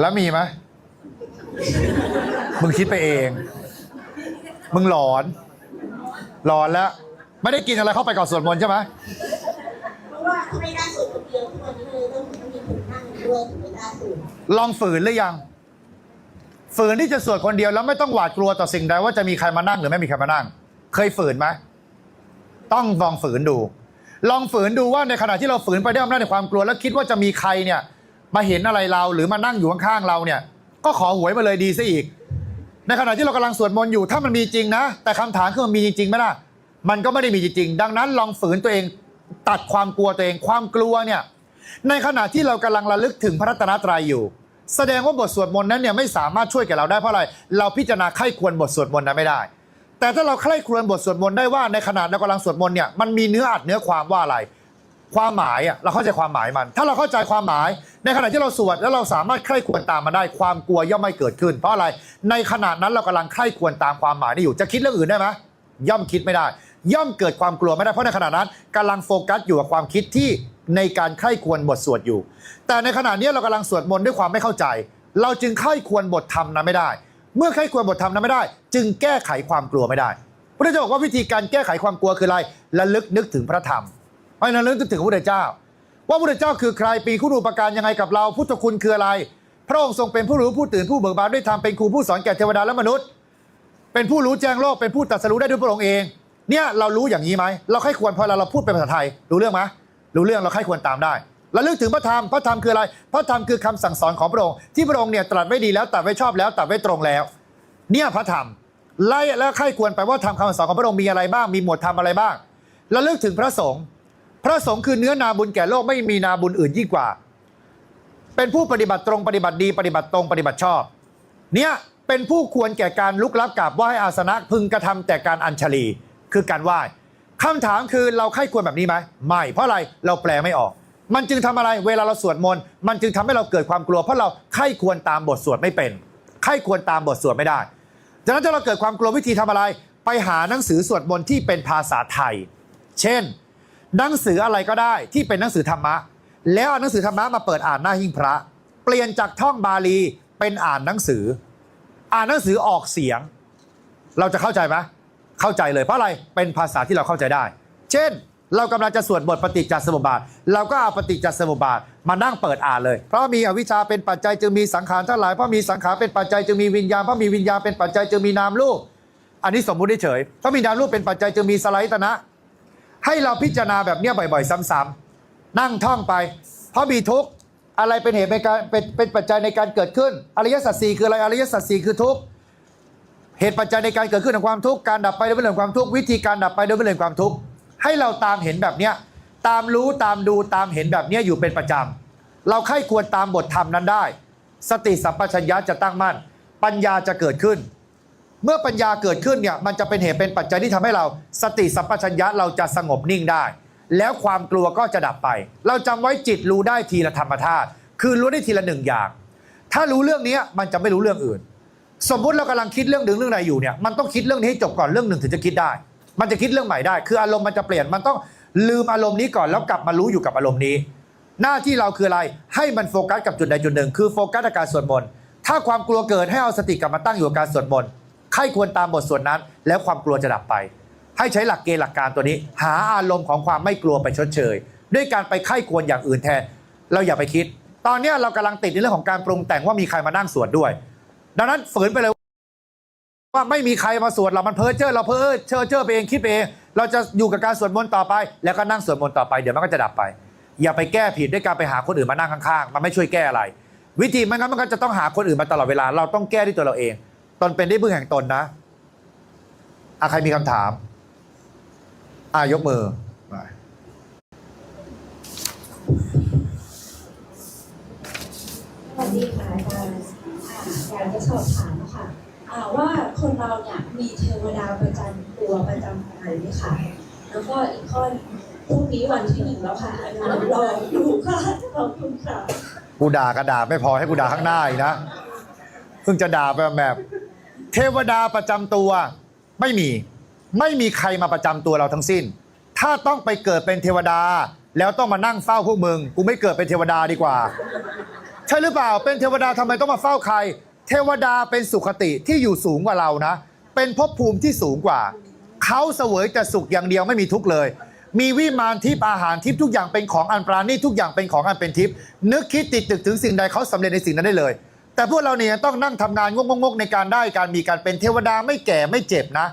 แล้วมีไหมมึงคิดไปเอง มึงหลอน หลอนแล้ว ไม่ได้กินอะไรเข้าไปก่อนสวดมนต์ใช่ไหมเพราะว่าไม่ได้สูตรคนเดียวทุกวันนี้เลยต้องมีคนนั่งด้วยถึงไม่ได้สูตรลองฝืนหรือยัง ฝืนที่จะสวดคนเดียวแล้วไม่ต้องหวาดกลัวต่อสิ่งใดว่าจะมีใครมานั่งหรือไม่มีใครมานั่ง เคยฝืนไหมต้องลองฝืนดู ลองฝืนดูว่าในขณะที่เราฝืนไปด้วยอำนาจในความกลัวแล้วคิดว่าจะมีใครเนี่ย มาเห็นอะไรเราหรือมานั่งอยู่ข้างๆเราเนี่ย ก็ขอหวยมาเลยดีซะอีก ในขณะที่เรากำลังสวดมนต์อยู่ถ้ามันมีจริงนะ แต่คำถามคือมันมีจริงไหมล่ะมันก็ไม่ได้มีจริงๆดังนั้นลองฝืนตัวเองตัดความกลัวตัวเองความกลัวเนี่ยในขณะที่เรากำลังระลึกถึงพระรัตนตรัยอยู่ แสดงว่าบทสวดมนต์นั้นเนี่ยไม่สามารถช่วยแก่เราได้เพราะอะไร เราพิจารณาไข้ควรบทสวดมนต์นั้นไม่ได้ แต่ถ้าเราใคร่ครวญบทสวดมนต์ได้ว่าในขณะเรากำลังสวดมนต์เนี่ยมันมีเนื้ออัดเนื้อความว่าอะไร ความหมายอะเราเข้าใจความหมายมัน ถ้าเราเข้าใจความหมาย ในขณะที่เราสวดแล้วเราสามารถใคร่ควรตามมาได้ ความกลัวย่อมไม่เกิดขึ้น เพราะอะไรในขณะนั้นเรากำลังใคร่ควรตามความหมายนี้อยู่ จะคิดเรื่องอื่นได้ไหมย่อมคิดไม่ได้ ย่อมเกิดความกลัวไม่ได้เพราะในขณะนั้นกำลังโฟกัสอยู่กับความคิดที่ในการใคร่ควรบทสวดอยู่ แต่ในขณะนี้เรากำลังสวดมนต์ด้วยความไม่เข้าใจ เราจึงใคร่ควรบทธรรมนั้นไม่ได้ เมื่อใคร่ควรบทธรรมนั้นไม่ได้ จึงแก้ไขความกลัวไม่ได้พระเจ้าบอกว่าวิธีการแก้ไขความกลัวคืออะไรระลึกนึกถึงพระธรรม เพราะฉะนั้นเระลึกนึกถึงพระพุทธเจ้า ว่าพระพุทธเจ้าคือใครปีคุณูปการยังไงกับเรา พุทธคุณคืออะไร พระองค์ทรงเป็นผู้รู้ผู้ตื่นผู้เบิกบานด้วยธรรมเป็นครูผู้สอนแก่เทวดาและมนุษย์ เป็นผู้รู้แจ้งโลกเป็นผู้ตรัสรู้ได้ด้วยพระองค์เอง เนี่ยเรารู้อย่างนี้ไหมเราใครควรพอเราเราพูดเป็นภาษาไทยรู้เรื่องไหมรู้เรื่องเราใครควรตามได้ระลึกถึงพระธรรม พระธรรมคืออะไร พระธรรมคือคำสั่งสอนของพระองค์ที่พระองค์เนี่ยตรัสไว้ดีแล้วตรัสไว้ชอบแล้วตรัสไว้ตรงแล้ว เนี่ยพระธรรมไล่แล้วใครควรไปว่าธรรมคำสอนของพระองค์มีอะไรบ้าง มีหมวดธรรมอะไรบ้างระลึกถึงพระสงฆ์ พระสงฆ์คือเนื้อนาบุญแก่โลกไม่มีนาบุญอื่นยิ่งกว่า เป็นผู้ปฏิบัติตรงปฏิบัติดีปฏิบัติตรงปฏิบัติชอบ เนี่ยเป็นผู้ควรแก่การลุกลับกราบไหว้อาสนะพึงกระทำแต่การอัญชลีคือการไหว้คำถามคือเราใครควรแบบนี้ไหมไม่เพราะอะไรเราแปลไม่ออก มันจึงทำอะไรเวลาเราสวดมนต์มันจึงทำให้เราเกิดความกลัว เพราะเราใครควรตามบทสวดไม่เป็นใครควรตามบทสวดไม่ได้ดังนั้นถ้าเราเกิดความกลัววิธีทำอะไร ไปหาหนังสือสวดมนต์ที่เป็นภาษาไทย เช่น หนังสืออะไรก็ได้ที่เป็นหนังสือธรรมะ แล้วเอาหนังสือธรรมะมาเปิดอ่านหน้าหิ้งพระ เปลี่ยนจากท่องบาลีเป็นอ่านหนังสือ อ่านหนังสือออกเสียง เราจะเข้าใจไหมเข้าใจเลยเพราะอะไรเป็นภาษาที่เราเข้าใจได้ เช่น เรากำลังจะสวดบทปฏิจจสมุปบาท เราก็เอาปฏิจจสมุปบาทมานั่งเปิดอ่านเลย เพราะมีอวิชชาเป็นปัจจัยจึงมีสังขารทั้งหลายเพราะมีสังขารเป็นปัจจัยจึงมีวิญญาณเพราะมีวิญญาณเป็นปัจจัยจึงมีนามรูปอันนี้สมมุติเฉยเพราะมีนามรูปเป็นปัจจัยจึงมีสไลด์ตนะ ให้เราพิจารณาแบบเนี้ยบ่อยๆ ซ้ำๆนั่งท่องไป เพราะมีทุกข์อะไรเป็นเหตุเป็นการเป็นเป็นปัจจัยในการเกิดขึ้น อริยสัจสี่คืออะไรอริยสัจสี่คือทุกข์เหตุปัจจัยในการเกิดขึ้นของความทุกข์การดับไปโดยเป็นเรื่อความทุกข์วิธีการดับไปโดยเป็นเรื่อความทุกข์ให้เราตามเห็นแบบเนี้ยตามรู้ตามดูตามเห็นแบบเนี้ยอยู่เป็นประจำเราใคร่ควรตามบทธรรมนั้นได้ สติสัมปชัญญะจะตั้งมั่น ปัญญาจะเกิดขึ้น เมื่อปัญญาเกิดขึ้นเนี่ยมันจะเป็นเหตุเป็นปัจจัยที่ทำให้เรา สติสัมปชัญญะเราจะสงบนิ่งได้ แล้วความกลัวก็จะดับไป เราจำไว้จิตรู้ได้ทีละธรรมธาตุคือรู้ได้ทีละหนึ่งอย่าง ถ้ารู้เรื่องนี้มันจะไม่รู้เรื่องอื่น สมมุติเรากำลังคิดเรื่องหนึ่งเรื่องใดอยู่เนี่ยมันต้องคิดเรื่องนี้ให้จบก่อนเรื่องหนึ่งถึงจะคิดได้ มันจะคิดเรื่องใหม่ได้ คืออารมณ์มันจะเปลี่ยนมันต้องลืมอารมณ์นี้ก่อนแล้วกลับมารู้อยู่กับอารมณ์นี้ หน้าที่เราคืออะไรให้มันโฟกัสกับจุดใดจุดหนึ่ง คือโฟกัสกับการสวดมนต์ถ้าความกลัวเกิดให้เอาสติกลับมาตั้งอยู่กับการสวดมนต์ ใครควรตามบทสวดนั้น แล้วความกลัวจะดับไป ให้ใช้หลักเกณฑ์หลักการตัวนี้ หาอารมณ์ของความไม่กลัวไปชดเชย ด้วยการไปไข้ควรอย่างอื่นแทน เราอย่าไปคิด ตอนนี้เรากำลังติดในเรื่องของการปรุงแต่งว่ามีใครมานั่งสวดด้วย ดังนั้นฝืนไปเลยว่าไม่มีใครมาสวดเรา มันเพ้อเจ้อเราเพ้อเจ้อเจ้อไปเองคิดไปเอง เราจะอยู่กับการสวดมนต์ต่อไป แล้วก็นั่งสวดมนต์ต่อไป เดี๋ยวมันก็จะดับไป อย่าไปแก้ผิดด้วยการไปหาคนอื่นมานั่งข้างๆ มันไม่ช่วยแก้อะไร วิธีมันงั้นมันก็จะต้องหาคนอื่นมาตลอดเวลา เราต้องแก้ที่ตัวเราเอง ตนเป็นได้พึ่งแห่งตนนะอะใครมีคำถามอะยกมือมาสวัสดีค่ะอาจารย์อ่าอยากจะสอบถามค่ะอ่าว่าคนเราเนี่ยมีเทวดาประจำตัวประจำกายไหมคะแล้วก็อีกข้อหนึ่งพรุ่งนี้วันที่หนึ่งแล้วค่ะอาจารย์รอดูค่ะขอบคุณค่ะกูด่ากระดาษไม่พอให้กูด่าข้างหน้าอีกนะเพิ่งจะด่าไปแบบ เทวดาประจำตัวไม่มี ไม่มีใครมาประจำตัวเราทั้งสิ้น ถ้าต้องไปเกิดเป็นเทวดา แล้วต้องมานั่งเฝ้าพวกมึงกูไม่เกิดเป็นเทวดาดีกว่า ใช่หรือเปล่าเป็นเทวดาทำไมต้องมาเฝ้าใคร เทวดาเป็นสุขติที่อยู่สูงกว่าเรานะ เป็นภพภูมิที่สูงกว่าเขาเสวยแต่สุขอย่างเดียวไม่มีทุกข์เลยมีวิมานทิพย์อาหารทิพย์ทุกอย่างเป็นของอันปราณีทุกอย่างเป็นของอันเป็นทิพย์นึกคิดติดตึกถึงสิ่งใดเขาสำเร็จในสิ่งนั้นได้เลย แต่พวกเราเนี่ยต้องนั่งทำงานงกๆๆในการได้การมีการเป็นเทวดาไม่แก่ไม่เจ็บนะ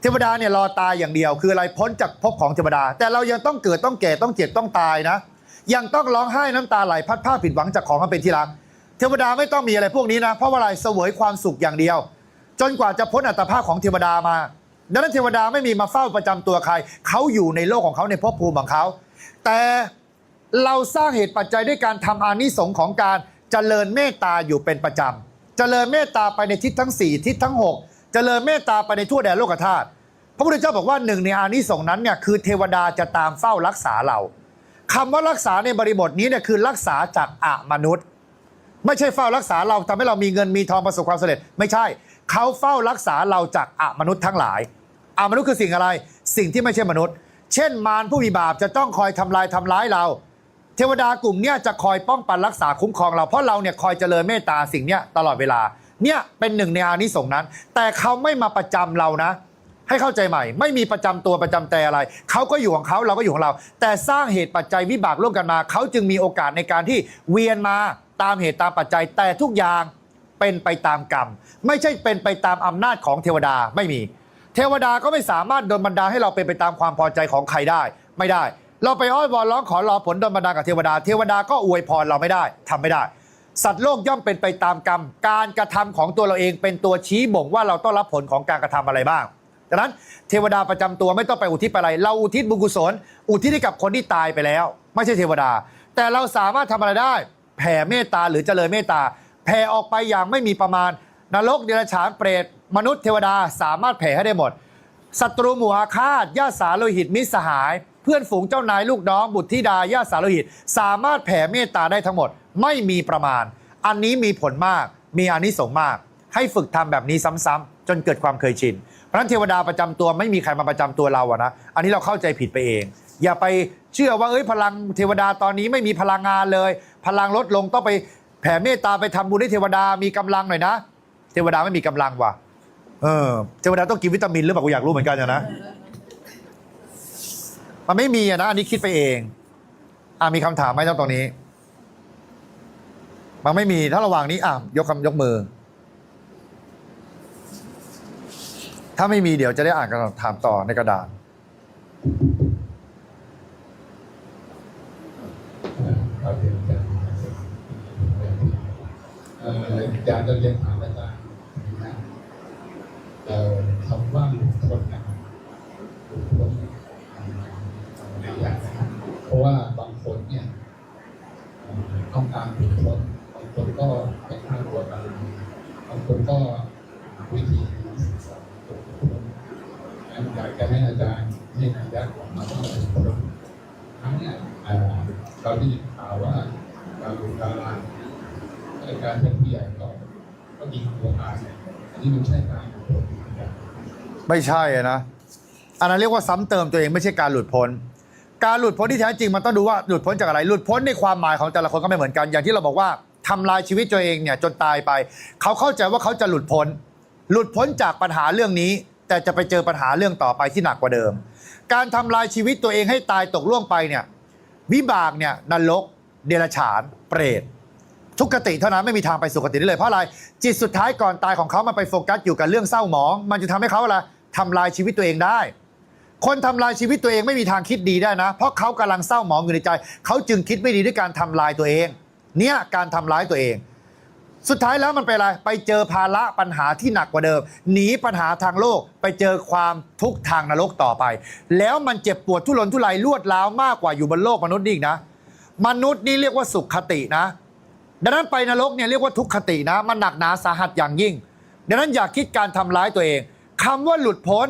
เทวดาเนี่ยรอตายอย่างเดียว คืออะไรพ้นจากภพของเทวดา แต่เรายังต้องเกิดต้องแก่ต้องเจ็บต้องตายนะ ยังต้องร้องไห้น้ำตาไหลพัดผ้าผิดหวังจากของอันเป็นที่รักเทวดาไม่ต้องมีอะไรพวกนี้นะ เพราะว่าอะไรเสวยความสุขอย่างเดียว จนกว่าจะพ้นอัตภาพของเทวดามาดังนั้นเทวดาไม่มีมาเฝ้าประจำตัวใคร เขาอยู่ในโลกของเขาในภพภูมิของเขา แต่เราสร้างเหตุปัจจัยด้วยการทำอานิสงส์ของการ จริญเมตตาอยู่เป็นประจำ เจริญเมตตาไปในทิศทั้ง 4 ทิศทั้ง 6 เจริญเมตตาไปในทั่วแดนโลกธาตุพระพุทธเจ้าบอกว่าหนึ่งในอานิสงส์นั้นเนี่ยคือเทวดาจะตามเฝ้ารักษาเราคำว่ารักษาในบริบทนี้เนี่ยคือรักษาจากอมนุษย์ ไม่ใช่เฝ้ารักษาเราทำให้เรามีเงินมีทองประสบความสำเร็จ ไม่ใช่เขาเฝ้ารักษาเราจากอมนุษย์ทั้งหลายอมนุษย์คือสิ่งอะไร สิ่งที่ไม่ใช่มนุษย์ เช่น มารผู้มีบาปจะต้องคอยทำลายทำร้ายเรา เทวดากลุ่มเนี้ยจะคอยป้องกันรักษาคุ้มครองเราเพราะเราเนี่ยคอยเจริญเมตตาสิ่งเนี้ยตลอดเวลาเนี่ยเป็นหนึ่งในอานิสงส์นั้น แต่เขาไม่มาประจำเรานะ ให้เข้าใจใหม่ ไม่มีประจำตัวประจำแต่อะไร เขาก็อยู่ของเขาเราก็อยู่ของเรา แต่สร้างเหตุปัจจัยวิบากร่วมกันมา เขาจึงมีโอกาสในการที่เวียนมาตามเหตุตามปัจจัย แต่ทุกอย่างเป็นไปตามกรรม ไม่ใช่เป็นไปตามอำนาจของเทวดาไม่มี เทวดาก็ไม่สามารถดลบันดาลให้เราเป็นไปตามความพอใจของใครได้ ไม่ได้ เราไปอ้อนวอนร้องขอรอผลดลบันดาลกับเทวดา เทวดาก็อวยพรเราไม่ได้ทำไม่ได้ สัตว์โลกย่อมเป็นไปตามกรรม การกระทำของตัวเราเองเป็นตัวชี้บ่งว่าเราต้องรับผลของการกระทำอะไรบ้างดังนั้นเทวดาประจำตัวไม่ต้องไปอุทิศอะไร เราอุทิศบุญกุศล อุทิศให้กับคนที่ตายไปแล้ว ไม่ใช่เทวดา แต่เราสามารถทำอะไรได้ แผ่เมตตาหรือเจริญเมตตา แผ่ออกไปอย่างไม่มีประมาณ นรกเดรัจฉานเปรตมนุษย์เทวดาสามารถแผ่ให้ได้หมดศัตรูหมู่อาฆาตญาติสาโลหิตมิสหาย เพื่อนฝูงเจ้านายลูกน้องบุตรธิดาญาติสาโลหิต สามารถแผ่เมตตาได้ทั้งหมด ไม่มีประมาณ อันนี้มีผลมากมีอานิสงส์มาก ให้ฝึกทำแบบนี้ซ้ำๆจนเกิดความเคยชินเพราะฉะนั้นเทวดาประจำตัวไม่มีใครมาประจำตัวเราอะนะอันนี้เราเข้าใจผิดไปเอง อย่าไปเชื่อว่าเอ้ยพลังเทวดาตอนนี้ไม่มีพลังงานเลย พลังลดลงต้องไปแผ่เมตตาไปทำบุญให้เทวดามีกำลังหน่อยนะ เทวดาไม่มีกำลังว่ะเออเทวดาต้องกินวิตามินหรือเปล่ากูอยากรู้เหมือนกันอะนะ มันไม่มีอะนะอันนี้คิดไปเอง อะมีคำถามไหมเจ้าตรงนี้ มันไม่มีถ้าระหว่างนี้อะยกคำยกมือ ถ้าไม่มีเดี๋ยวจะได้อ่านคำถามต่อในกระดาษอาจารย์เราเรียนถามอาจาร เพราะว่าบางคนเนี่ยต้องการหลุดพ้นบางคนก็ไปฆ่าตัวตายบางคนก็วิธีหลุดพ้นงั้นอยากจะให้อาจารย์ให้นัยยะของมาว่าหลุดพ้นครั้งเนี่ยเราได้ยินข่าวว่าการดูดาราในการเป็นผู้ใหญ่ก็ก็ยิงตัวตายอันนี้มันใช่การดูดนะครับไม่ใช่นะอันนั้นเรียกว่าซ้ำเติมตัวเองไม่ใช่การหลุดพ้น การหลุดพ้นที่แท้จริงมันต้องดูว่าหลุดพ้นจากอะไร หลุดพ้นในความหมายของแต่ละคนก็ไม่เหมือนกัน อย่างที่เราบอกว่าทำลายชีวิตตัวเองเนี่ยจนตายไป เขาเข้าใจว่าเขาจะหลุดพ้น หลุดพ้นจากปัญหาเรื่องนี้ แต่จะไปเจอปัญหาเรื่องต่อไปที่หนักกว่าเดิม การทำลายชีวิตตัวเองให้ตายตกล่วงไปเนี่ยวิบากเนี่ยนรก เดรัจฉาน เปรตทุกขติเท่านั้นไม่มีทางไปสุคติได้เลยเพราะอะไรจิตสุดท้ายก่อนตายของเขามันไปโฟกัสอยู่กับเรื่องเศร้าหมอง มันจะทำให้เขาอะไรทำลายชีวิตตัวเองได้ คนทำลายชีวิตตัวเองไม่มีทางคิดดีได้นะ เพราะเขากำลังเศร้าหมองอยู่ในใจ เขาจึงคิดไม่ดีด้วยการทำลายตัวเอง เนี่ยการทำร้ายตัวเอง สุดท้ายแล้วมันเป็นอะไร ไปเจอภาระปัญหาที่หนักกว่าเดิม หนีปัญหาทางโลก ไปเจอความทุกข์ทางนรกต่อไป แล้วมันเจ็บปวดทุรนทุรายรวดร้าวมากกว่าอยู่บนโลกมนุษย์นี่นะ มนุษย์นี่เรียกว่าสุขคตินะ ดังนั้นไปนรกเนี่ยเรียกว่าทุกขตินะ มันหนักหนาสาหัสอย่างยิ่ง ดังนั้นอย่าคิดการทำร้ายตัวเองคำว่าหลุดพ้น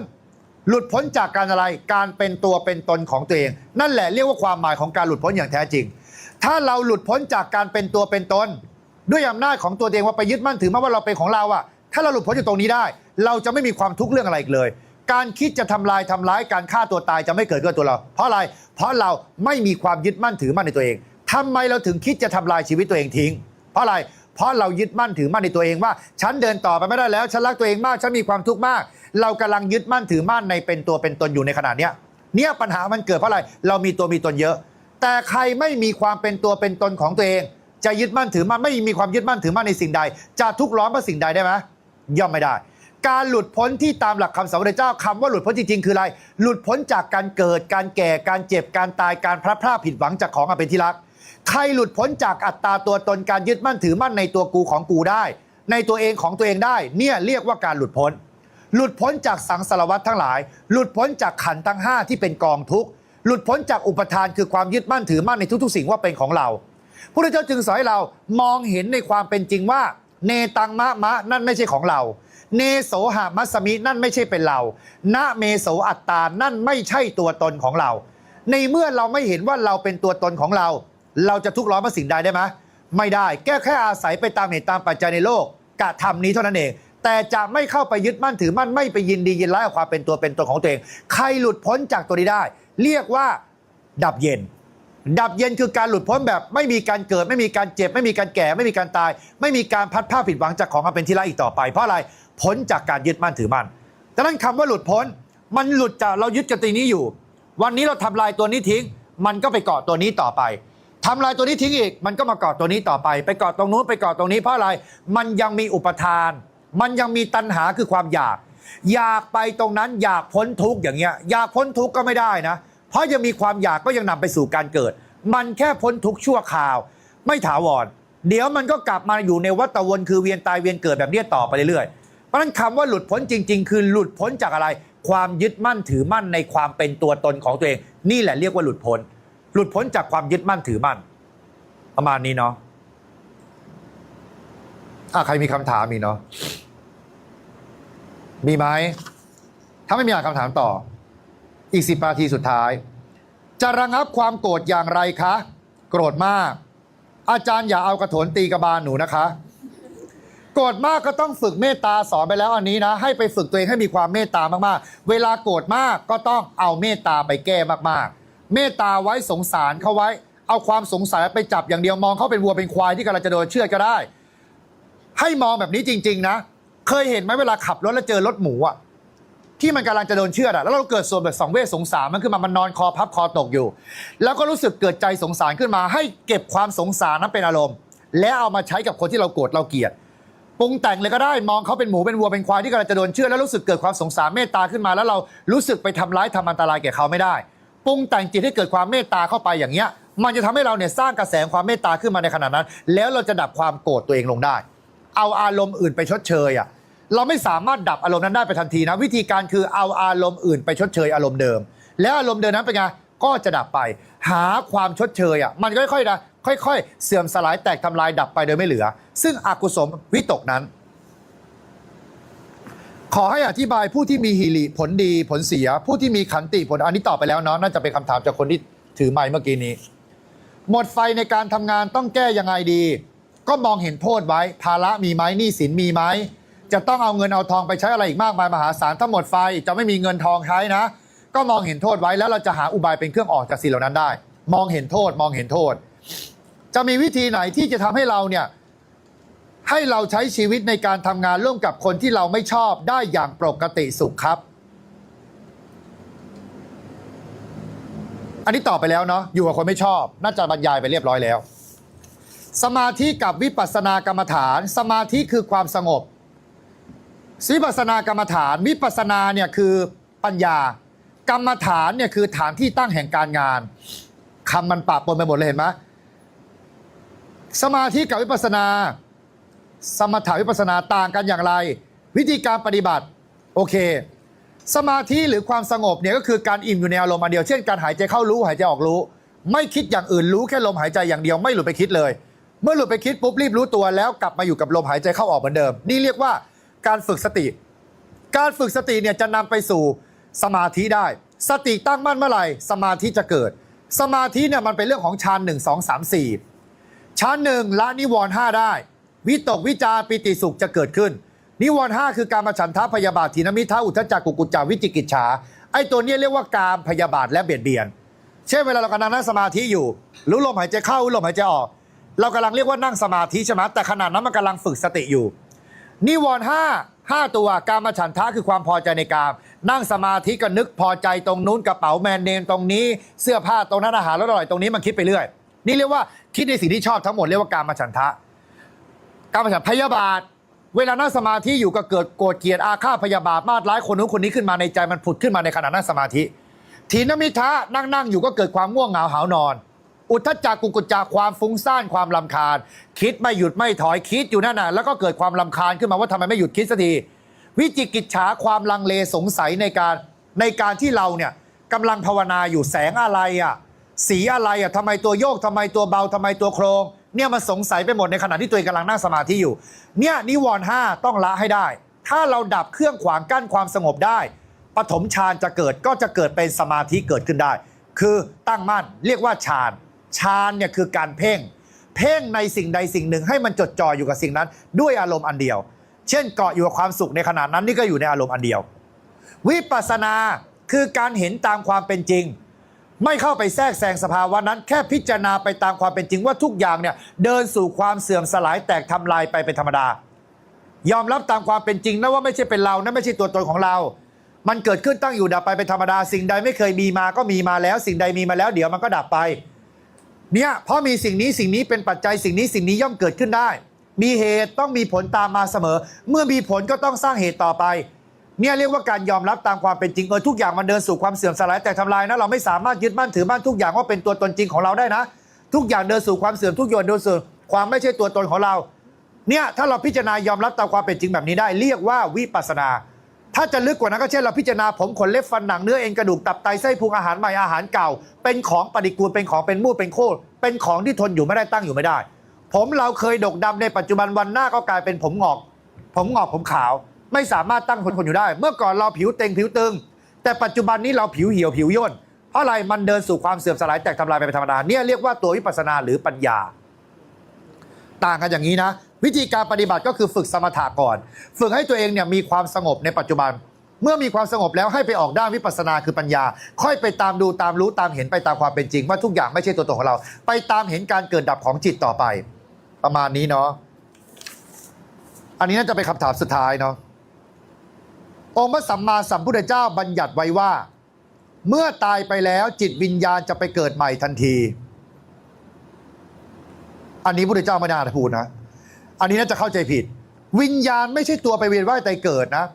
หลุดพ้นจากการอะไรการเป็นตัวเป็นตนของตัวเอง นั่นแหละเรียกว่าความหมายของการหลุดพ้นอย่างแท้จริง ถ้าเราหลุดพ้นจากการเป็นตัวเป็นตน ด้วยอำนาจของตัวเองว่าไปยึดมั่นถือมั่นว่าเราเป็นของเราอะถ้าเราหลุดพ้นจากตรงนี้ได้ เราจะไม่มีความทุกข์เรื่องอะไรอีกเลย การคิดจะทำลายทำร้ายการฆ่าตัวตายจะไม่เกิดขึ้นกับตัวเรา เพราะอะไร เพราะเราไม่มีความยึดมั่นถือมั่นในตัวเองทำไมเราถึงคิดจะทำลายชีวิตตัวเองทิ้ง เพเพราะอะไร เพราะเรายึดมั่นถือมั่นในตัวเองว่า ฉันเดินต่อไปไม่ได้แล้ว ฉันรักตัวเองมากฉันมีความทุกข์มาก เรากำลังยึดมั่นถือมั่นในเป็นตัวเป็นตนอยู่ในขณะเนี้ยเนี่ยปัญหามันเกิดเพราะอะไร เรามีตัวมีตนเยอะ แต่ใครไม่มีความเป็นตัวเป็นตนของตัวเอง จะยึดมั่นถือมั่นไม่มีความยึดมั่นถือมั่นในสิ่งใด จะทุกข์ร้อนเพราะสิ่งใดได้ไหมย่อมไม่ได้ การหลุดพ้นที่ตามหลักคำสอนพระเจ้าคำว่าหลุดพ้นจริงๆคืออะไร หลุดพ้นจากการเกิดการแก่การเจ็บการตายการพลัดพรากผิดหวังจากของอันเป็นที่รัก ใครหลุดพ้นจากอัตตาตัวตนการยึดมั่นถือมั่นในตัวกูของกูได้ ในตัวเองของตัวเองได้ เนี่ยเรียกว่าการหลุดพ้น หลุดพ้นจากสังสารวัฏทั้งหลาย หลุดพ้นจากขันทั้งห้าที่เป็นกองทุกข์หลุดพ้นจากอุปทานคือความยึดมั่นถือมั่นในทุกๆ สิ่งว่าเป็นของเราพระเจ้าจึงสอนให้เรามองเห็นในความเป็นจริงว่า เนตังมะมะนั่นไม่ใช่ของเรา เนโสหามัสมินั่นไม่ใช่เป็นเราณเมโสอัตตานั่นไม่ใช่ตัวตนของเรา ในเมื่อเราไม่เห็นว่าเราเป็นตัวตนของเรา เราจะทุกข์ร้อนเพราะสิ่งใดได้ไหมไม่ได้แก้แค่อาศัยไปตามเหตุตามปัจจัยในโลกกะทำนี้เท่านั้นเอง แต่จะไม่เข้าไปยึดมั่นถือมั่นไม่ไปยินดียินร้ายกับความเป็นตัวเป็นตนของตัวเอง ใครหลุดพ้นจากตัวนี้ได้ เรียกว่าดับเย็น ดับเย็นคือการหลุดพ้นแบบไม่มีการเกิด ไม่มีการเจ็บ ไม่มีการแก่ ไม่มีการตาย ไม่มีการพัดผ้าผิดหวังจากของอันเป็นที่รักอีกต่อไป เพราะอะไรพ้นจากการยึดมั่นถือมั่นดังนั้นคำว่าหลุดพ้น มันหลุดจากเรายึดกันตีนี้อยู่ วันนี้เราทำลายตัวนี้ทิ้ง มันก็ไปเกาะตัวนี้ต่อไป ทำลายตัวนี้ทิ้งอีก มันก็มาเกาะตัวนี้ต่อไป ไปเกาะตรงนู้นไปเกาะตรงนี้เพราะอะไร มันยังมีอุปทาน มันยังมีตัณหาคือความอยาก อยากไปตรงนั้นอยากพ้นทุกข์อย่างเงี้ย อยากพ้นทุกข์ก็ไม่ได้นะ เพราะยังมีความอยากก็ยังนำไปสู่การเกิด มันแค่พ้นทุกข์ชั่วคราว ไม่ถาวร เดี๋ยวมันก็กลับมาอยู่ในวัฏวนคือเวียนตายเวียนเกิดแบบนี้ต่อไปเรื่อยๆ เพราะฉะนั้นคำว่าหลุดพ้นจริง ๆ คือหลุดพ้นจากอะไร ความยึดมั่นถือมั่นในความเป็นตัวตนของตัวเอง นี่แหละเรียกว่าหลุดพ้น หลุดพ้นจากความยึดมั่นถือมั่น ประมาณนี้เนาะอะใครมีคำถามมีเนาะมีไหมถ้าไม่มีอ่านคำถามต่อ อีกสิบนาทีสุดท้าย จะระงับความโกรธอย่างไรคะ โกรธมาก อาจารย์อย่าเอากระโถนตีกระบาลหนูนะคะ โกรธมากก็ต้องฝึกเมตตาสอนไปแล้วอันนี้นะ ให้ไปฝึกตัวเองให้มีความเมตตามากๆ เวลาโกรธมากก็ต้องเอาเมตตาไปแก้มากๆ เมตตาไว้สงสารเขาไว้ เอาความสงสัยไปจับอย่างเดียวมองเขาเป็นวัวเป็นควายที่กำลังจะโดนเชือดก็ได้ ให้มองแบบนี้จริง ๆ นะ เคยเห็นไหมเวลาขับรถแล้วเจอรถหมูอะที่มันกำลังจะโดนเชือดอะแล้วเราเกิดส่วนแบบสองเวทสงสารมันขึ้นมามันนอนคอพับคอตกอยู่ แล้วก็รู้สึกเกิดใจสงสารขึ้นมา ให้เก็บความสงสารนั้นเป็นอารมณ์ แล้วเอามาใช้กับคนที่เราโกรธเราเกลียดปรุงแต่งเลยก็ได้มองเขาเป็นหมูเป็นวัวเป็นควายที่กำลังจะโดนเชือดแล้วรู้สึกเกิดความสงสารเมตตาขึ้นมา แล้วเรารู้สึกไปทำร้ายทำอันตรายแก่เขาไม่ได้ ปรุงแต่งจิตให้เกิดความเมตตาเข้าไปอย่างเงี้ย มันจะทำให้เราเนี่ยสร้างกระแสความเมตตาขึ้นมาในขณะนั้น แล้วเราจะดับความโกรธตัวเองลงได้ เอาอารมณ์อื่นไปชดเชยอะเราไม่สามารถดับอารมณ์นั้นได้ไปทันทีนะ วิธีการคือเอาอารมณ์อื่นไปชดเชยอารมณ์เดิม แล้วอารมณ์เดิมนั้นเป็นไงก็จะดับไป หาความชดเชยอะมันค่อยๆนะค่อย ๆ เสื่อมสลายแตกทำลายดับไปโดยไม่เหลือ ซึ่งอกุศลวิตกนั้น ขอให้อธิบายผู้ที่มีหิริผลดีผลเสีย ผู้ที่มีขันติผลอันนี้ตอบไปแล้วเนาะน่าจะเป็นคำถามจากคนที่ถือไม้เมื่อกี้นี้ หมดไฟในการทำงานต้องแก้ยังไงดี ก็มองเห็นโทษไว้ภาระมีไหมหนี้สินมีไหมจะต้องเอาเงินเอาทองไปใช้อะไรอีกมากมายมหาศาลถ้าหมดไฟจะไม่มีเงินทองใช้นะ ก็มองเห็นโทษไว้แล้วเราจะหาอุบายเป็นเครื่องออกจากสิ่งเหล่านั้นได้ มองเห็นโทษมองเห็นโทษ จะมีวิธีไหนที่จะทำให้เราเนี่ย ให้เราใช้ชีวิตในการทำงานร่วมกับคนที่เราไม่ชอบได้อย่างปกติสุขครับ อันนี้ตอบไปแล้วเนาะอยู่กับคนไม่ชอบ น่าจะบรรยายไปเรียบร้อยแล้ว สมาธิกับวิปัสสนากรรมฐาน สมาธิคือความสงบวิปัสสนากรรมฐาน วิปัสสนาเนี่ยคือปัญญา กรรมฐานเนี่ยคือฐานที่ตั้งแห่งการงานคำมันปะปนไปหมดเลยเห็นไหมสมาธิกับวิปัสสนา สมถาวิปัสนาต่างกันอย่างไร วิธีการปฏิบัติโอเค สมาธิหรือความสงบเนี่ยก็คือการอิ่มอยู่ในอารมณ์อันเดียวเช่นการหายใจเข้ารู้หายใจออกรู้ ไม่คิดอย่างอื่นรู้แค่ลมหายใจอย่างเดียวไม่หลุดไปคิดเลย เมื่อหลุดไปคิดปุ๊บรีบรู้ตัวแล้วกลับมาอยู่กับลมหายใจเข้าออกเหมือนเดิม นี่เรียกว่าการฝึกสติ การฝึกสติเนี่ยจะนำไปสู่สมาธิได้ สติตั้งมั่นเมื่อไหร่สมาธิจะเกิด สมาธิเนี่ยมันเป็นเรื่องของฌานหนึ่งสองสามสี่ฌานหนึ่งละนิวรณ์ห้าได้ วิตกวิจารปิติสุขจะเกิดขึ้น นิวรณ์ห้าคือการมาฉันทะพยาบาทถีนมิทะอุทจักกุกุจจาวิจิกิจฉาไอ้ตัวนี้เรียกว่าการพยาบาทและเบียดเบียน เช่นเวลาเรากำลังนั่งสมาธิอยู่รู้ลมหายใจเข้ารู้ลมหายใจออก เรากำลังเรียกว่านั่งสมาธิใช่ไหมแต่ขณะนั้นมันกำลังฝึกสติอยู่ นิวรณ์ห้าห้าตัวการมาฉันทะคือความพอใจในกามนั่งสมาธิก็นึกพอใจตรงนู้นกระเป๋าแบรนเนมตรงนี้เสื้อผ้าตรงนั้นอาหารอร่อยตรงนี้มันคิดไปเรื่อย นี่เรียกว่าคิดในสิ่งที่ชอบทั้งหมดเรียกว่าการมาฉันทะ การมาฉันพยาบาท เวลานั่งสมาธิอยู่ก็เกิดโกรธเกลียดอาฆาตพยาบาทมาดร้ายคนนู้นคนนี้ขึ้นมาในใจมันผุดขึ้นมาในขณะนั่งสมาธิทีนมิทะนั่งนั่งอยู่ก็เกิดความง่วงเหงาหานอน อุทธจักกุกุจาความฟุ้งซ่านความลำคาญ คิดไม่หยุดไม่ถอยคิดอยู่นั่นน่ะแล้วก็เกิดความลำคาญขึ้นมาว่าทำไมไม่หยุดคิดสักทีวิจิกิจฉาความลังเลสงสัยในการในการที่เราเนี่ยกำลังภาวนาอยู่แสงอะไรอะสีอะไรอะทำไมตัวโยกทำไมตัวเบาทำไมตัวโครง เนี่ยมันสงสัยไปหมดในขณะที่ตัวเองกำลังนั่งสมาธิอยู่ เนี่ยนิวรณ์ห้าต้องละให้ได้ ถ้าเราดับเครื่องขวางกั้นความสงบได้ปฐมฌานจะเกิดก็จะเกิดเป็นสมาธิเกิดขึ้นได้ คือตั้งมั่นเรียกว่าฌานฌานเนี่ยคือการเพ่ง เพ่งในสิ่งใดสิ่งหนึ่งให้มันจดจ่ออยู่กับสิ่งนั้น ด้วยอารมณ์อันเดียว เช่นเกาะอยู่กับความสุขในขณะนั้นนี่ก็อยู่ในอารมณ์อันเดียว วิปัสสนาคือการเห็นตามความเป็นจริง ไม่เข้าไปแทรกแซงสภาวะนั้น แค่พิจารณาไปตามความเป็นจริงว่าทุกอย่างเนี่ยเดินสู่ความเสื่อมสลายแตกทำลายไปเป็นธรรมดา ยอมรับตามความเป็นจริงนะว่าไม่ใช่เป็นเรานะไม่ใช่ตัวตนของเรา มันเกิดขึ้นตั้งอยู่ดับไปเป็นธรรมดา สิ่งใดไม่เคยมีมาก็มีมาแล้ว สิ่งใดมีมาแล้ว เดี๋ยวมันก็ดับไป เนี่ยเพราะมีสิ่งนี้สิ่งนี้เป็นปัจจัยสิ่งนี้สิ่งนี้ย่อมเกิดขึ้นได้ มีเหตุต้องมีผลตามมาเสมอ เมื่อมีผลก็ต้องสร้างเหตุต่อไป เนี่ยเรียกว่าการยอมรับตามความเป็นจริงเออทุกอย่างมันเดินสู่ความเสื่อมสลายแต่ทำลายนะเราไม่สามารถยึดมั่นถือมั่นทุกอย่างว่าเป็นตัวตนจริงของเราได้นะ ทุกอย่างเดินสู่ความเสื่อมทุกอย่างเดินสู่ความไม่ใช่ตัวตนของเรา เนี่ยถ้าเราพิจารณายอมรับตามความเป็นจริงแบบนี้ได้ เรียกว่าวิปัสสนา ถ้าจะลึกกว่านั้นก็เช่นเราพิจารณาผมขนเล็บฟันหนังเนื้อเอ็นกระดูกตับไตไส้พุงอาหารใหม่อาหารเก่า เป็นของปฏิกูลเป็นของเป็นมูดเป็นโคตรเป็นของที่ทนอยู่ไม่ได้ตั้งอยู่ไม่ได้ ผมเราเคยดกดำในปัจจุบันวันหน้าก็กลายเป็นผมงอก ผมงอกผมขาว ไม่สามารถตั้งคนคนอยู่ได้ เมื่อก่อนเราผิวเต็งผิวตึง แต่ปัจจุบันนี้เราผิวเหี่ยวผิวย่นเพราะอะไรมันเดินสู่ความเสื่อมสลายแตกทำลายไปเป็นธรรมดาเนี่ยเรียกว่าตัววิปัสสนาหรือปัญญา ต่างกันอย่างนี้นะ วิธีการปฏิบัติก็คือฝึกสมถะก่อน ฝึกให้ตัวเองเนี่ยมีความสงบในปัจจุบัน เมื่อมีความสงบแล้วให้ไปออกด้านวิปัสสนาคือปัญญา ค่อยไปตามดูตามรู้ตามเห็นไปตามความเป็นจริง ว่าทุกอย่างไม่ใช่ตัวตนของเรา ไปตามเห็นการเกิดดับของจิตต่อไป ประมาณนี้เนาะอันนี้น่าจะเป็นคำถามสุดท้ายเนาะ องค์พระสัมมาสัมพุทธเจ้าบัญญัติไว้ว่า เมื่อตายไปแล้วจิตวิญญาณจะไปเกิดใหม่ทันที อันนี้พระพุทธเจ้าไม่น่าพูดนะ อันนี้น่าจะเข้าใจผิด วิญญาณไม่ใช่ตัวไปเวียนว่ายตายเกิดนะ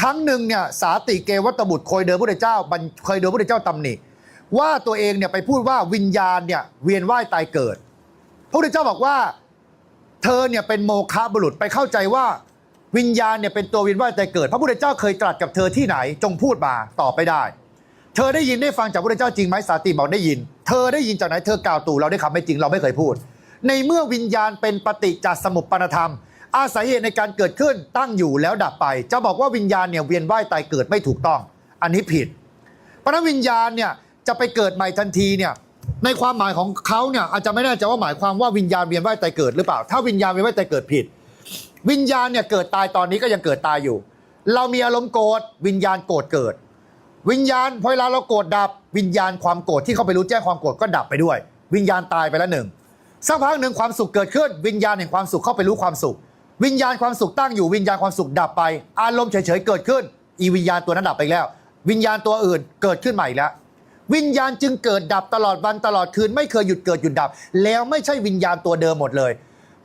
ครั้งหนึ่งเนี่ยสาติเกวัตบุตรเคยเดินพระพุทธเจ้าเคยเดินพระพุทธเจ้าตำหนิว่าตัวเองเนี่ยไปพูดว่าวิญญาณเนี่ยเวียนว่ายตายเกิด พระพุทธเจ้าบอกว่า เธอเนี่ยเป็นโมฆะบุรุษไปเข้าใจว่า วิญญาณเนี่ยเป็นตัวเวียนว่ายตายเกิด พระพุทธเจ้าเคยตรัสกับเธอที่ไหน จงพูดมาตอบไปได้ เธอได้ยินได้ฟังจากพระพุทธเจ้าจริงไหมสาติบอกได้ยิน เธอได้ยินจากไหนเธอกล่าวตู่เราได้คำไม่จริงเราไม่เคยพูด ในเมื่อวิญญาณเป็นปฏิจจสมุปปนธรรม อาศัยเหตุในการเกิดขึ้นตั้งอยู่แล้วดับไป จะบอกว่าวิญญาณเนี่ยเวียนว่ายตายเกิดไม่ถูกต้อง อันนี้ผิดเพราะฉะนั้นวิญญาณเนี่ยจะไปเกิดใหม่ทันทีเนี่ยในความหมายของเขาเนี่ยอาจจะไม่แน่ใจว่าหมายความว่าวิญญาณเวียนว่ายตายเกิดหรือเปล่า ถ้าวิญญาณเวียนว่ายตายเกิดผิด วิญญาณเนี่ยเกิดตายตอนนี้ก็ยังเกิดตายอยู่ เรามีอารมณ์โกรธวิญญาณโกรธเกิด วิญญาณพอเวลาเราโกรธดับ วิญญาณความโกรธที่เขาไปรู้แจ้งความโกรธก็ดับไปด้วย วิญญาณตายไปแล้วหนึ่งสักพักหนึ่งความสุขเกิดขึ้น วิญญาณแห่งความสุขเข้าไปรู้ความสุข วิญญาณความสุขตั้งอยู่วิญญาณความสุขดับไป อารมณ์เฉยๆเกิดขึ้น อีวิญญาณตัวนั้นดับไปแล้ว วิญญาณตัวอื่นเกิดขึ้นใหม่แล้ววิญญาณจึงเกิดดับตลอดวันตลอดคืนไม่เคยหยุดเกิดหยุดดับ แล้วไม่ใช่วิญญาณตัวเดิมหมดเลย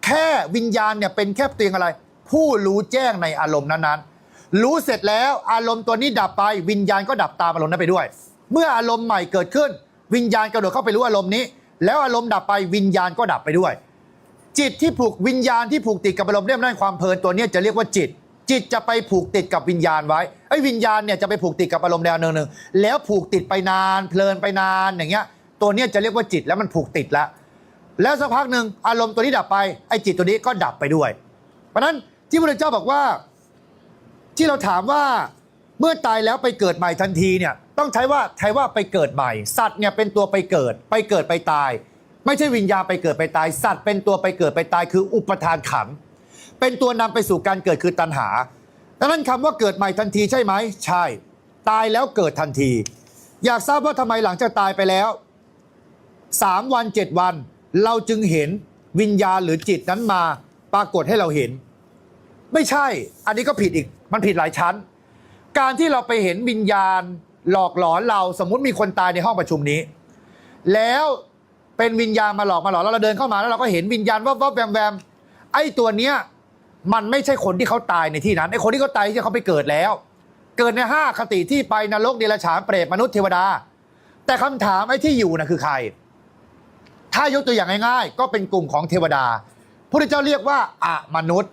แค่วิญญาณเนี่ยเป็นแค่เพียงอะไร ผู้รู้แจ้งในอารมณ์นั้นๆ รู้เสร็จแล้วอารมณ์ตัวนี้ดับไป วิญญาณก็ดับตามอารมณ์นั้นไปด้วย เมื่ออารมณ์ใหม่เกิดขึ้น วิญญาณกระโดดเข้าไปรู้อารมณ์นี้ แล้วอารมณ์ดับไปวิญญาณก็ดับไปด้วย จิตที่ผูกวิญญาณที่ผูกติดกับอารมณ์เรื่องด้านความเพลินตัวนี้จะเรียกว่าจิต จิตจะไปผูกติดกับวิญญาณไว้ไอ้วิญญาณเนี่ยจะไปผูกติดกับอารมณ์แนวหนึ่งหนึ่งแล้วผูกติดไปนาน เพลินไปนานอย่างเงี้ยตัวเนี้ยจะเรียกว่าจิตแล้วมันผูกติดแล้ว แล้วสักพักหนึ่งอารมณ์ตัวนี้ดับไปไอ้จิตตัวนี้ก็ดับไปด้วย เพราะนั้นที่พระเจ้าบอกว่า ที่เราถามว่าเมื่อตายแล้วไปเกิดใหม่ทันทีเนี่ยต้องใช้ว่าใช้ว่าไปเกิดใหม่ สัตว์เนี่ยเป็นตัวไปเกิด ไปเกิดไปตาย ไม่ใช่วิญญาณไปเกิดไปตาย สัตว์เป็นตัวไปเกิดไปตายคืออุปทานขันเป็นตัวนำไปสู่การเกิดคือตัณหาดังนั้นคำว่าเกิดใหม่ทันทีใช่ไหมใช่ ตายแล้วเกิดทันที อยากทราบว่าทำไมหลังจากตายไปแล้วสามวันเจ็ดวัน เราจึงเห็นวิญญาณหรือจิตนั้นมาปรากฏให้เราเห็น ไม่ใช่ อันนี้ก็ผิดอีกมันผิดหลายชั้น การที่เราไปเห็นวิญญาณหลอกหลอนเราสมมุติมีคนตายในห้องประชุมนี้ แล้วเป็นวิญญาณมาหลอกมาหลอนแล้วเราเดินเข้ามาแล้วเราก็เห็นวิญญาณวับวับแวมแวมไอ้ตัวเนี้ยมันไม่ใช่คนที่เขาตายในที่นั้นไอ้คนที่เขาตายที่เขาไปเกิดแล้ว เกิดในห้าคติที่ไปนรกเดรัจฉานเปรตมนุษย์เทวดา แต่คำถามไอ้ที่อยู่นะคือใคร ถ้ายกตัวอย่างง่ายๆ ก็เป็นกลุ่มของเทวดาพระเจ้าเรียกว่าอะมนุษย์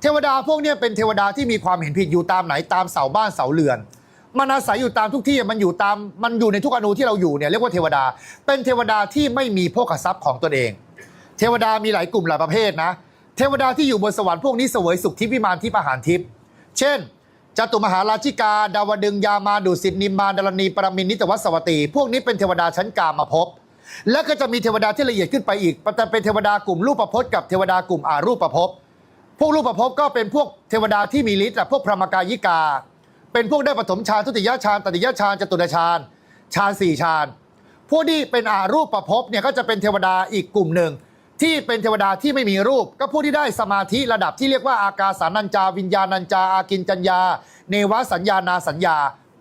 เทวดาพวกนี้เป็นเทวดาที่มีความเห็นผิดอยู่ตามไหนตามเสาบ้านเสาเรือน มันอาศัยอยู่ตามทุกที่มันอยู่ตามมันอยู่ในทุกอนูที่เราอยู่เนี่ยเรียกว่าเทวดา เป็นเทวดาที่ไม่มีโภคทรัพย์ของตนเอง เทวดามีหลายกลุ่มหลายประเภทนะ เทวดาที่อยู่บนสวรรค์พวกนี้เสวยสุขทิพย์วิมานทิพย์อาหารทิพย์เช่นจตุมหาราชิกา ดาวดึงยามาดุสิตนิมมานดารณีปรมินนิตวัสวัตีพวกนี้เป็นเทวดาชั้นกามาภพ และก็จะมีเทวดาที่ละเอียดขึ้นไปอีกแต่เป็นเทวดากลุ่มรูปประพจน์กับเทวดากลุ่มอารูปประพจน์พวกรูปประพจน์ก็เป็นพวกเทวดาที่มีฤทธิ์อะพวกพรหมกายิกา เป็นพวกได้ปฐมฌานทุติยฌานตติยฌานจตุตฌานฌานสี่ฌานพวกที่เป็นอารูปประพจน์เนี่ยก็จะเป็นเทวดาอีกกลุ่มหนึ่งที่เป็นเทวดาที่ไม่มีรูป ก็ผู้ที่ได้สมาธิระดับที่เรียกว่าอากาสานัญจา วิญญาณัญจาอากินจัญญา เนวสัญญานาสัญญา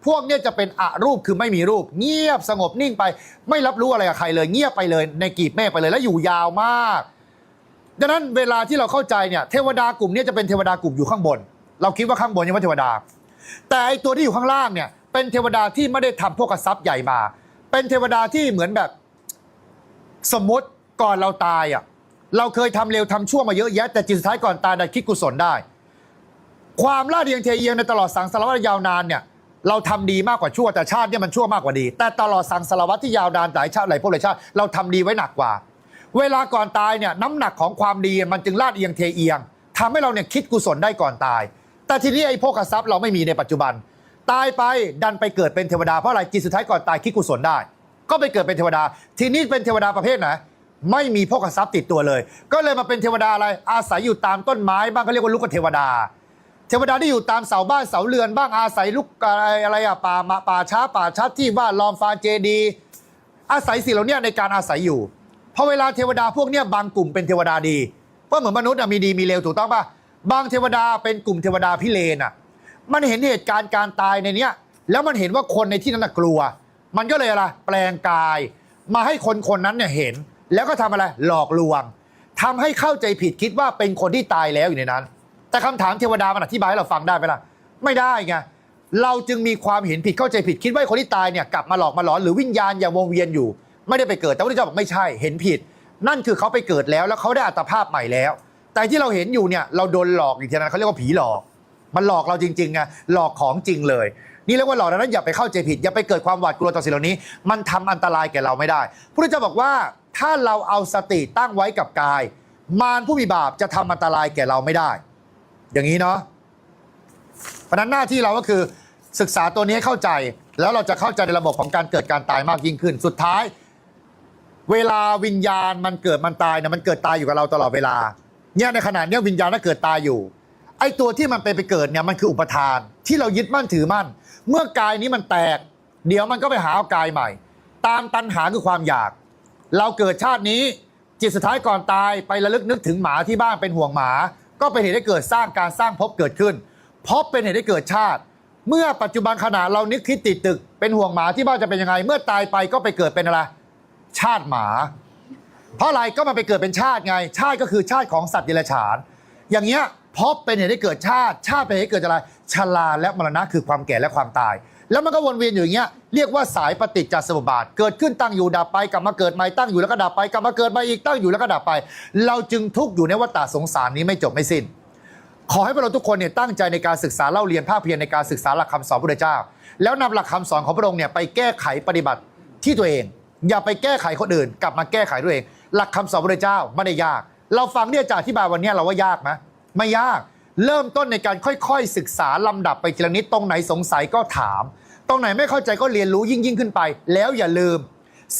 พวกเนี่ยจะเป็นอารูปคือไม่มีรูป เงียบสงบนิ่งไป ไม่รับรู้อะไรกับใครเลย เงียบไปเลยในกีบเมฆไปเลย แล้วอยู่ยาวมาก ดังนั้นเวลาที่เราเข้าใจเนี่ยเทวดากลุ่มนี้จะเป็นเทวดากลุ่มอยู่ข้างบน เราคิดว่าข้างบนยังว่าเทวดา แต่ไอตัวที่อยู่ข้างล่างเนี่ย เป็นเทวดาที่ไม่ได้ทำพวกกระซับใหญ่มา เป็นเทวดาที่เหมือนแบบ สมมติก่อนเราตายอะเราเคยทำเร็วทำชั่วมาเยอะแยะแต่จิตสุดท้ายก่อนตายได้คิดกุศลได้ ความล่าเรียงเทเอียงในตลอดสังสารวัฏยาวนานเนี่ย เราทำดีมากกว่าชั่วแต่ชาติเนี่ยมันชั่วมากกว่าดี แต่ตลอดสังสารวัฏที่ยาวนานหลายชาติหลายภพหลายชาติเราทำดีไว้หนักกว่า เวลาก่อนตายเนี่ยน้ำหนักของความดีมันจึงลาดเอียงเทเอียงทำให้เราเนี่ยคิดกุศลได้ก่อนตาย แต่ทีนี้ไอ้พวกทรัพย์เราไม่มีในปัจจุบัน ตายไปดันไปเกิดเป็นเทวดาเพราะอะไรจิตสุดท้ายก่อนตายคิดกุศลได้ ก็ไปเกิดเป็นเทวดา ทีนี้เป็นเทวดาประเภทไหนไม่มีพวกทรัพย์ติดตัวเลย ก็เลยมาเป็นเทวดาอะไรอาศัยอยู่ตามต้นไม้บ้างเขาเรียกว่าลูกเทวดา เทวดาที่อยู่ตามเสาบ้านเสาเรือนบ้างอาศัยลูกอะไรอะไรอะป่ามาป่าช้าป่าชัดที่ว่าลอมฟานเจดี อาศัยสิ่งเหล่านี้ในการอาศัยอยู่พอเวลาเทวดาพวกเนี้ยบางกลุ่มเป็นเทวดาดีเพราะเหมือนมนุษย์อะมีดีมีเลวถูกต้องป่ะบางเทวดาเป็นกลุ่มเทวดาพิเรนอะมันเห็นเหตุการณ์การตายในเนี้ยแล้วมันเห็นว่าคนในที่นั้นกลัว มันก็เลยอะไรแปลงกาย มาให้คนคนนั้นเนี่ยเห็น แล้วก็ทำอะไรหลอกลวงทำให้เข้าใจผิดคิดว่าเป็นคนที่ตายแล้วอยู่ในนั้น แต่คำถามเทวดามันอธิบายให้เราฟังได้ไหมล่ะ ไม่ได้ไงเราจึงมีความเห็นผิดเข้าใจผิดคิดว่าคนที่ตายเนี่ยกลับมาหลอกมาหลอนหรือวิญญาณอย่างวงเวียนอยู่ ไม่ได้ไปเกิดแต่พระเจ้าบอกไม่ใช่เห็นผิด นั่นคือเขาไปเกิดแล้วแล้วเขาได้อัตภาพใหม่แล้ว แต่ที่เราเห็นอยู่เนี่ยเราโดนหลอกอีกทีนั้นเขาเรียกว่าผีหลอก มันหลอกเราจริงๆไงหลอกของจริงเลย นี่เรียกว่าหลอกดังนั้นอย่าไปเข้าใจผิด อย่าไปเกิดความหวาดกลัวต่อสิ่งเหล่านี้ มันทำอันตรายแก่เราไม่ได้พระเจ้าบอกว่าถ้าเราเอาสติตั้งไว้กับกาย มารผู้มีบาปจะทำอันตรายแก่เราไม่ได้ อย่างนี้เนาะเพราะนั้นหน้าที่เราก็คือศึกษาตัวนี้เข้าใจแล้วเราจะเข้าใจในระบบของการเกิดการตายมากยิ่งขึ้น สุดท้าย เวลาวิญญาณมันเกิดมันตายเนี่ยมันเกิดตายอยู่กับเราตลอดเวลา เนี่ยในขณะเนี้ยวิญญาณน่ะเกิดตายอยู่ ไอ้ตัวที่มันเป็นไปเกิดเนี่ยมันคืออุปทาน ที่เรายึดมั่นถือมั่น เมื่อกายนี้มันแตก เดี๋ยวมันก็ไปหาเอากายใหม่ ตามตัณหาคือความอยาก เราเกิดชาตินี้ จิตสุดท้ายก่อนตายไประลึกนึกถึงหมาที่บ้านเป็นห่วงหมา ก็เป็นเหตุให้เกิดสร้างการสร้างภพเกิดขึ้นภพเป็นเหตุให้เกิดชาติ เมื่อปัจจุบันขณะเรานึกคิดติดตึก เป็นห่วงหมาที่บ้านจะเป็นยังไง เมื่อตายไปก็ไปเกิดเป็นอะไร ชาติหมา เพราะอะไรก็มาไปเกิดเป็นชาติไง ชาติก็คือชาติของสัตว์เดรัจฉาน อย่างเงี้ยภพเป็นเหตุให้เกิดชาติ ชาติเป็นเหตุให้เกิดอะไรชราและมรณะคือความแก่และความตาย แล้วมันก็วนเวียนอยู่อย่างเงี้ยเรียกว่าสายปฏิจจสมุปบาท เกิดขึ้นตั้งอยู่ดับไปกลับมาเกิดใหม่ตั้งอยู่แล้วก็ดับไปกลับมาเกิดใหม่อีกตั้งอยู่แล้วก็ดับไป เราจึงทุกข์อยู่ในวัฏฏะสงสารนี้ไม่จบไม่สิ้น ขอให้พวกเราทุกคนเนี่ยตั้งใจในการศึกษาเล่าเรียนภาคเพียรในการศึกษาหลักคำสอนพระเจ้า แล้วนำหลักคำสอนของพระองค์เนี่ยไปแก้ไขปฏิบัติที่ตัวเอง อย่าไปแก้ไขคนอื่น กลับมาแก้ไขตัวเอง หลักคำสอนพระเจ้าไม่ได้ยาก เราฟังเนี่ยจากอธิบายวันนี้เราว่ายากไหมไม่ยากเริ่มต้นในการค่อยๆ ศึกษาลำดับไปทีละนิดตรงไหนสงสัยก็ถาม ตรงไหนไม่เข้าใจก็เรียนรู้ยิ่งยิ่งขึ้นไป แล้วอย่าลืม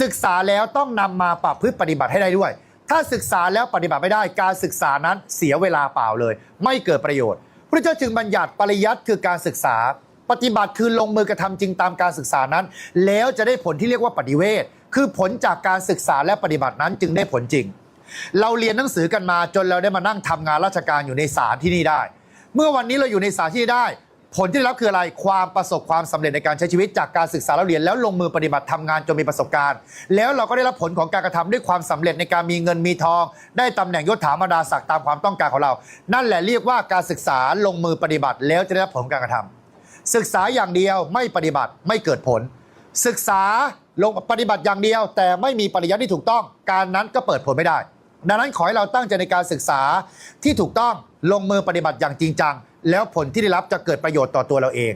ศึกษาแล้วต้องนำมาปรับพฤติปฏิบัติให้ได้ด้วย ถ้าศึกษาแล้วปฏิบัติไม่ได้การศึกษานั้นเสียเวลาเปล่าเลย ไม่เกิดประโยชน์พระเจ้าจึงบัญญัติปริยัติคือการศึกษา ปฏิบัติคือลงมือกระทำจริงตามการศึกษานั้น แล้วจะได้ผลที่เรียกว่าปฏิเวทคือผลจากการศึกษาและปฏิบัตินั้นจึงได้ผลจริง เราเรียนหนังสือกันมาจนเราได้มานั่งทำงานราชการอยู่ในศาลที่นี่ได้ เมื่อวันนี้เราอยู่ในศาลที่นี่ได้ ผลที่ได้รับคืออะไรความประสบความสำเร็จในการใช้ชีวิตจากการศึกษาเราเรียนแล้วลงมือปฏิบัติทำงานจนมีประสบการณ์ แล้วเราก็ได้รับผลของการกระทำด้วยความสำเร็จในการมีเงินมีทอง ได้ตำแหน่งยศถาบรรดาศักดิ์ตามความต้องการของเรา นั่นแหละเรียกว่าการศึกษาลงมือปฏิบัติ แล้วจะได้รับผลการกระทำศึกษาอย่างเดียวไม่ปฏิบัติไม่เกิดผล ศึกษาลงปฏิบัติอย่างเดียว แต่ไม่มีปริยัติที่ถูกต้อง การนั้นก็เปิดผลไม่ได้ ดังนั้นขอให้เราตั้งใจในการศึกษาที่ถูกต้องลงมือปฏิบัติอย่างจริงจัง แล้วผลที่ได้รับจะเกิดประโยชน์ต่อตัวเราเอง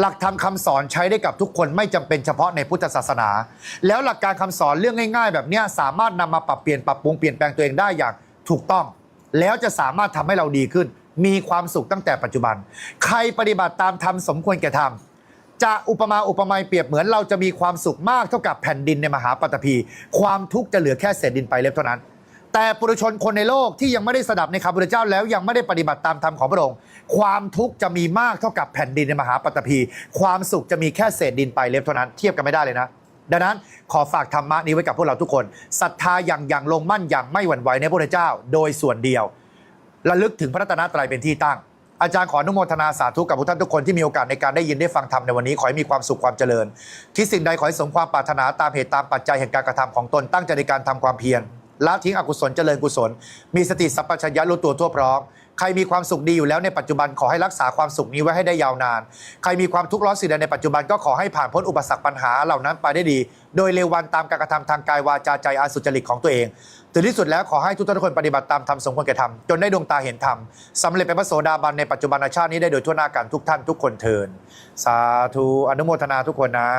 หลักธรรมคำสอนใช้ได้กับทุกคนไม่จำเป็นเฉพาะในพุทธศาสนา แล้วหลักการคำสอนเรื่องง่าย ๆ แบบเนี้ยสามารถนำมาปรับเปลี่ยนปรับปรุงเปลี่ยนแปลงตัวเองได้อย่างถูกต้อง แล้วจะสามารถทำให้เราดีขึ้น มีความสุขตั้งแต่ปัจจุบัน ใครปฏิบัติตามธรรมสมควรแก่ธรรม จะอุปมาอุปไมยเปรียบเหมือนเราจะมีความสุขมากเท่ากับแผ่นดินในมหาปัตภีความทุกข์จะเหลือแค่เศษดินไปเล็บเท่านั้น แต่ปุถุชนคนในโลกที่ยังไม่ได้สดับในคำพุทธเจ้าแล้วยังไม่ได้ปฏิบัติตามธรรมของพระองค์ ความทุกข์จะมีมากเท่ากับแผ่นดินในมหาปัตภีความสุขจะมีแค่เศษดินไปเล็บเท่านั้นเทียบกันไม่ได้เลยนะ ดังนั้นขอฝากธรรมะนี้ไว้กับพวกเราทุกคนศรัทธาอย่างอย่างลงมั่นอย่างไม่หวั่นไหวในพระเจ้า โดยส่วนเดียวระลึกถึงพระรัตนตรัยเป็นที่ตั้งอาจารย์ขออนุโมทนาสาธุกับทุกท่านทุกคนที่มีโอกาสในการได้ยินได้ฟังธรรมในวันนี้ ขอให้มีความสุขความเจริญ คิดสิ่งใดขอให้สมความปรารถนาตามเหตุตามปัจจัยแห่งการกระทำของตนตั้งใจในการทำความเพียรละทิ้งอกุศลเจริญกุศล มีสติสัพพัญญะรู้ตัวทั่วพร้อม ใครมีความสุขดีอยู่แล้วในปัจจุบันขอให้รักษาความสุขนี้ไว้ให้ได้ยาวนาน ใครมีความทุกข์ร้อนสิ่งใดในปัจจุบันก็ขอให้ผ่านพ้นอุปสรรคปัญหาเหล่านั้นไปได้ดี โดยเร็ววันตามการกระทำทางกายวาจาใจอาสุจริตของตัวเองถึงที่สุดแล้วขอให้ทุกท่านทุกคนปฏิบัติตามธรรมสมควรแก่ธรรมจนได้ดวงตาเห็นธรรมสำเร็จเป็นพระโสดาบันในปัจจุบันชาตินี้ได้โดยทั่วหน้ากันทุกท่านทุกคนเทินสาธุอนุโมทนาทุกคนนะ